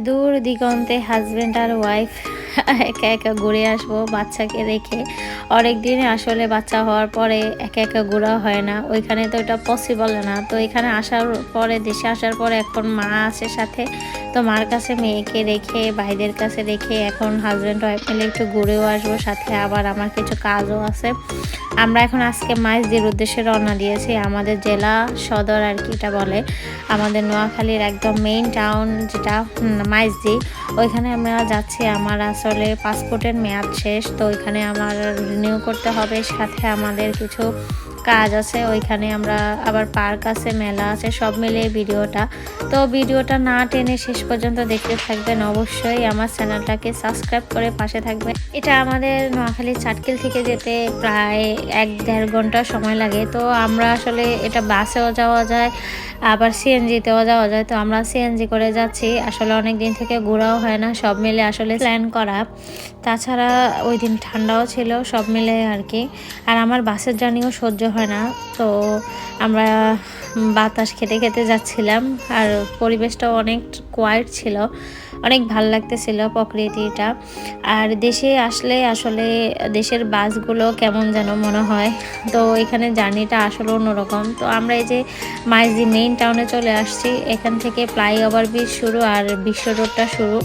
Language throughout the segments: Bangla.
দূর দিগন্তে হাজব্যান্ড আর ওয়াইফ একা একা ঘুরে আসব বাচ্চাকে রেখে অনেক দিনে আসলে বাচ্চা হওয়ার পরে একা একা ঘোরা হয় না। ওইখানে তো এটা পসিবল না। তো এখানে আসার পরে, দেশে আসার পরে এখন মা আছে সাথে। তো মার কাছে মেয়েকে রেখে, ভাইদের কাছে রেখে এখন হাজব্যান্ড ওয়াইফ মিলে একটু ঘুরেও আসব। সাথে আবার আমার কিছু কাজও আছে। আমরা এখন আজকে মাইজদির উদ্দেশ্যে রওনা দিয়েছি। আমাদের জেলা সদর আর কি এটা বলে। আমাদের নোয়াখালীর একদম মেইন টাউন যেটা মাইজদি। ওইখানে আমরা যাচ্ছি। আমার আসলে পাসপোর্টের মেয়াদ শেষ তো এখানে আমার রিনিউ করতে হবে। সাথে আমাদের কিছু কাজ আছে, ওইখানে আমরা আবার পার্ক আছে, মেলা আছে, সব মিলে ভিডিওটা। তো ভিডিওটা না টেনে শেষ পর্যন্ত দেখতে থাকবেন অবশ্যই। আমার চ্যানেলটাকে সাবস্ক্রাইব করে পাশে থাকবেন। এটা আমাদের নোয়াখালী চাটকিল থেকে যেতে প্রায় এক দেড় ঘণ্টা সময় লাগে। তো আমরা আসলে এটা বাসেও যাওয়া যায়, আবার সিএনজিতেও যাওয়া যায়। তো আমরা সিএনজি করে যাচ্ছি। আসলে অনেক দিন থেকে ঘোরাও হয় না, সব মিলে আসলে প্ল্যান করা। তাছাড়া ওই দিন ঠান্ডাও ছিল, সব মিলে আর কি। আর আমার বাসের জার্নিও সহ্য হয় না, তো আমরা বাতাস খেতে খেতে যাচ্ছিলাম, আর পরিবেশটাও অনেক কোয়াইট ছিল, অনেক ভালো লাগতেছিল প্রকৃতিটা। আর দেশে আসলে আসলে দেশের বাসগুলো কেমন যেন মনে হয়, তো এখানে জার্নিটা আসলে অন্যরকম। তো আমরা এই যে মাইজি মেইন টাউনে চলে আসছি, এখান থেকে ফ্লাইওভার ব্রিজ শুরু আর বিশ্ব রোডটা শুরু।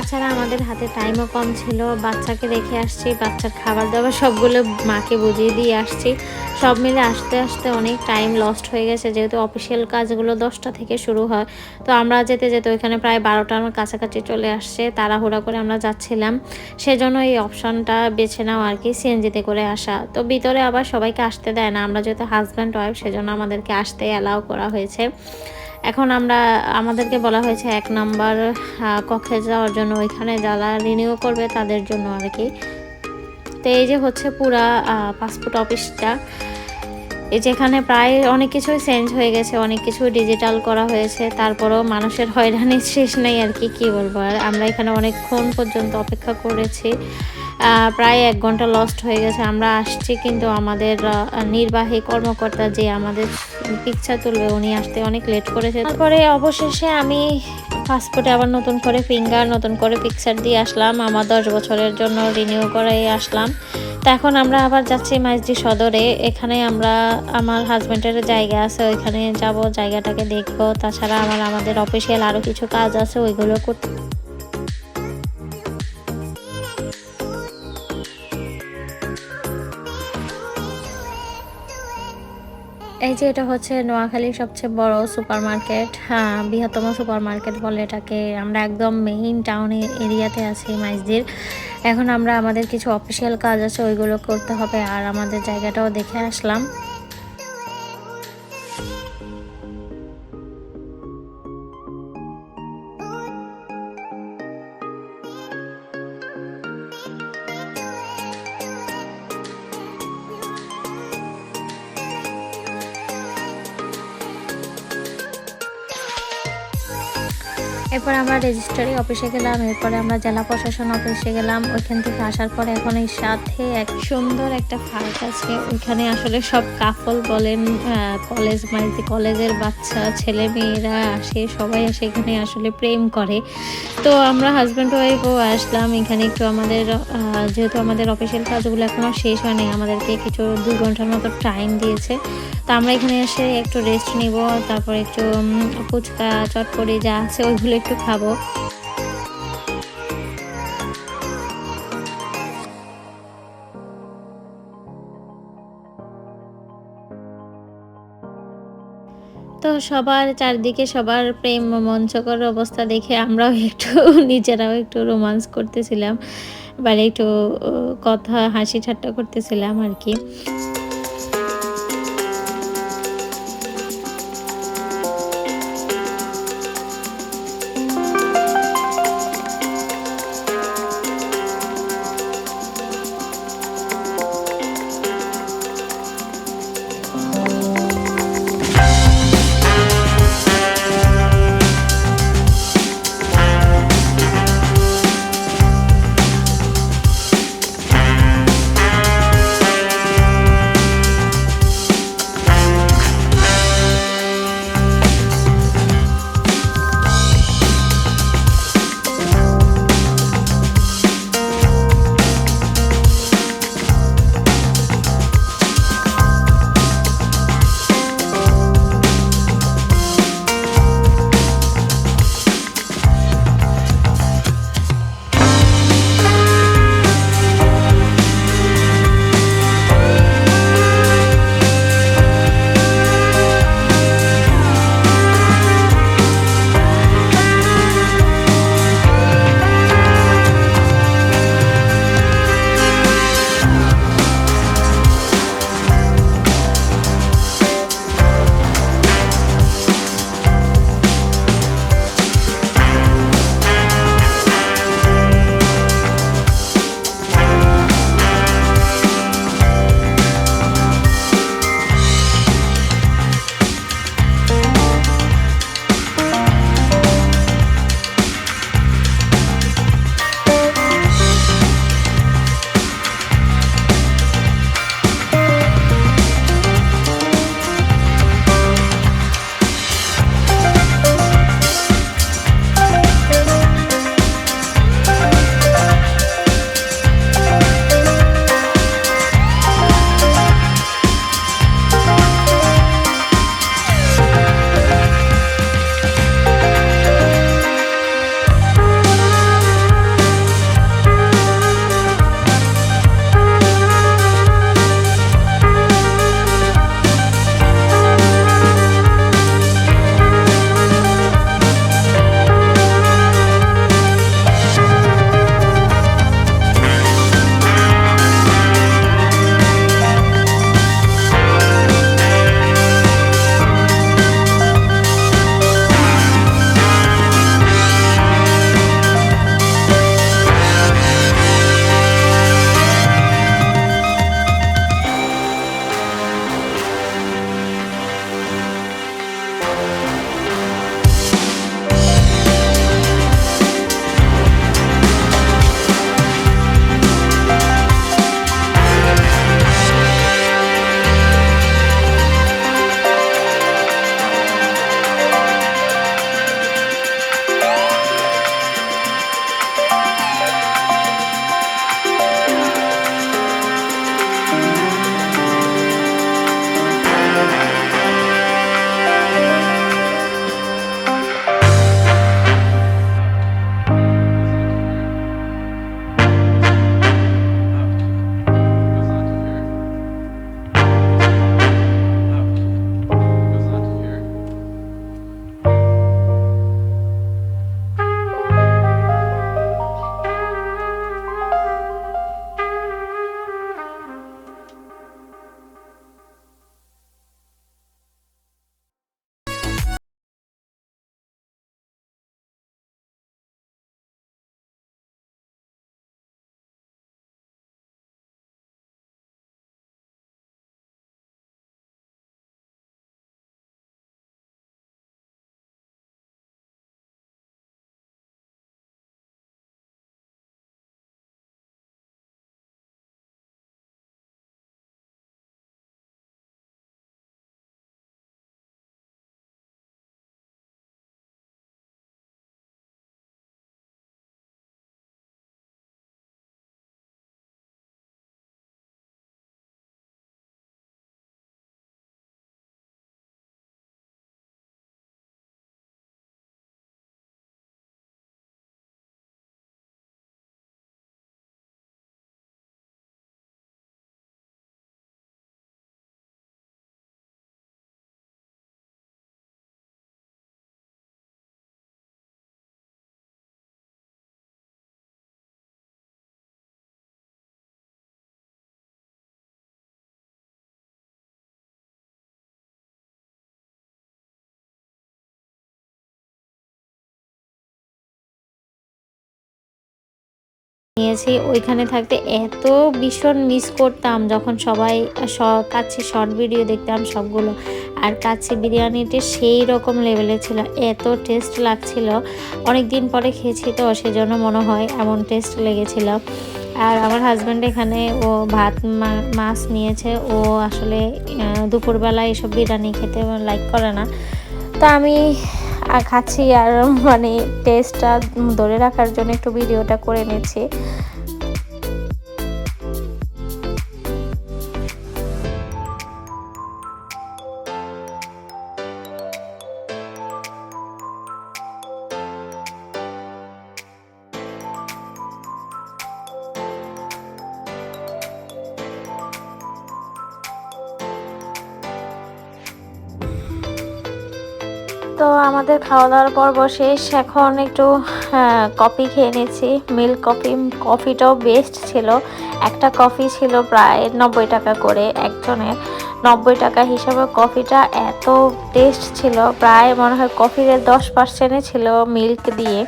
তাছাড়া আমাদের হাতে টাইমও কম ছিল। বাচ্চাকে রেখে আসছি, বাচ্চার খাবার দাবার সবগুলো মাকে বুঝিয়ে দিয়ে আসছি। সব মিলে আসতে আসতে অনেক টাইম লস্ট হয়ে গেছে, যেহেতু অফিসিয়াল কাজগুলো দশটা থেকে শুরু হয়। তো আমরা যেতে যেতে ওইখানে প্রায় বারোটার কাছাকাছি চলে আসছে, তাড়াহুড়া করে আমরা যাচ্ছিলাম। সেজন্য এই অপশনটা বেছে নাও আর কি সিএনজিতে করে আসা। তো ভিতরে আবার সবাইকে আসতে দেয় না, আমরা যেহেতু হাজব্যান্ড ওয়াইফ সেজন্য আমাদেরকে আসতে অ্যালাউ করা হয়েছে। এখন আমরা, আমাদেরকে বলা হয়েছে এক নাম্বার কক্ষে যাওয়ার জন্য ওইখানে যারা রিনিউ করবে তাদের জন্য আর কি। তো এই যে হচ্ছে পুরা পাসপোর্ট অফিসটা এই যেখানে প্রায় অনেক কিছুই চেঞ্জ হয়ে গেছে, অনেক কিছু ডিজিটাল করা হয়েছে, তারপরেও মানুষের হয়রানির শেষ নেই আর কি, কী বলব? আর আমরা এখানে অনেকক্ষণ পর্যন্ত অপেক্ষা করেছি। প্রায় এক ঘণ্টা লস্ট হয়ে গেছে। আমরা আসছি কিন্তু আমাদের নির্বাহী কর্মকর্তা যে আমাদের পিকচার তুলবে, উনি আসতে অনেক লেট করেছে। তারপরে অবশেষে আমি পাসপোর্টে আবার নতুন করে ফিঙ্গার নতুন করে পিকচার দিয়ে আসলাম। আমার দশ বছরের জন্য রিনিউ করে আসলাম। তা এখন আমরা আবার যাচ্ছি মাইজদি সদরে। এখানে আমরা, আমার হাজব্যান্ডের জায়গা আছে, ওইখানে যাব, জায়গাটাকে দেখব। তাছাড়া আমার, আমাদের অফিসিয়াল আরও কিছু কাজ আছে, ওইগুলো করতে এই যে এটা হচ্ছে নোয়াখালীর সবচেয়ে বড় সুপার মার্কেট হ্যাঁ বৃহত্তম সুপার মার্কেট বলে এটাকে আমরা একদম মেইন টাউন এরিয়াতে আছি মাইজদির। এখন আমরা আমাদের কিছু অফিসিয়াল কাজ আছে, ওইগুলো করতে হবে। আর আমাদের জায়গাটাও দেখে আসলাম। এরপর আমরা রেজিস্ট্রারি অফিসে গেলাম, এরপরে আমরা জেলা প্রশাসন অফিসে গেলাম। ওইখান থেকে আসার পরে এখন এই সাথে এক সুন্দর একটা পার্ক আছে। ওইখানে আসলে সব কাফল বলেন কলেজ মানে কলেজের বাচ্চা ছেলে মেয়েরা আসে, সবাই আসে, এখানে আসলে প্রেম করে। তো আমরা হাজব্যান্ড ওয়াইফও আসলাম। এখানে একটু আমাদের যেহেতু আমাদের অফিসিয়াল কাজগুলো এখনও শেষ হয়নি, আমাদেরকে কিছু দু ঘণ্টার মতো টাইম দিয়েছে। তো আমরা এখানে এসে একটু রেস্ট নিব, তারপর একটু ফুচকা চটপটি যা আছে ওইগুলো একটু খাব। তো সবার চারদিকে সবার প্রেম মঞ্চকর অবস্থা দেখে আমরাও একটু, নিজেরাও একটু রোমান্স করতেছিলাম। মানে একটু কথা হাসি ঠাট্টা করতেছিলাম আর কি। নিয়েছি, ওইখানে থাকতে এত ভীষণ মিস করতাম যখন সবাই কাছে শর্ট ভিডিও দেখতাম সবগুলো। আর কাছে বিরিয়ানিটি সেই রকম লেভেলে ছিল, এত টেস্ট লাগছিল। অনেক দিন পরে খেয়েছি তো, সেজন্য মনে হয় এমন টেস্ট লেগেছিল। আর আমার হাজব্যান্ড এখানে ও ভাত মাছ নিয়েছে, ও আসলে দুপুরবেলা এসব বিরিয়ানি খেতে লাইক করে না। তো আমি খাচ্ছি আর মানে টেস্টটা ধরে রাখার জন্য একটু ভিডিওটা করে নিচ্ছি। তো আমাদের খাওয়া দাওয়ার পর্ব শেষ। এখন একটু কফি খেয়ে নিয়েছি। মিল্ক কফি, কফিটাও বেস্ট ছিল। একটা কফি ছিল প্রায় নব্বই টাকা করে একজনের। নব্বই টাকা হিসাবে কফিটা এত টেস্ট ছিল। প্রায় মনে হয় কফির দশ পার্সেন্টে ছিল মিল্ক দিয়ে।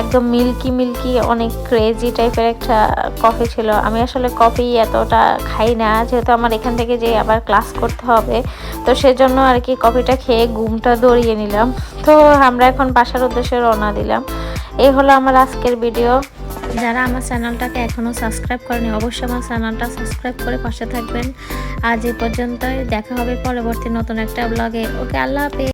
একদম মিল্কি মিল্কি, অনেক ক্রেজি টাইপের একটা কফি ছিল। আমি আসলে কফি এতটা খাই না, যেহেতু আমার এখান থেকে যে আবার ক্লাস করতে হবে, তো সেজন্য আর কি কফিটা খেয়ে ঘুমটা দৌড়িয়ে নিলাম। তো আমরা এখন বাসার উদ্দেশ্যে রওনা দিলাম। এই হলো আমার আজকের ভিডিও যারা আমার চ্যানেলটাকে এখনও সাবস্ক্রাইব করেনি, অবশ্যই আমার চ্যানেলটা সাবস্ক্রাইব করে পাশে থাকবেন। আজ এই পর্যন্তই, দেখা হবে পরবর্তী নতুন একটা ব্লগে ওকে, আল্লাহ হাফেজ।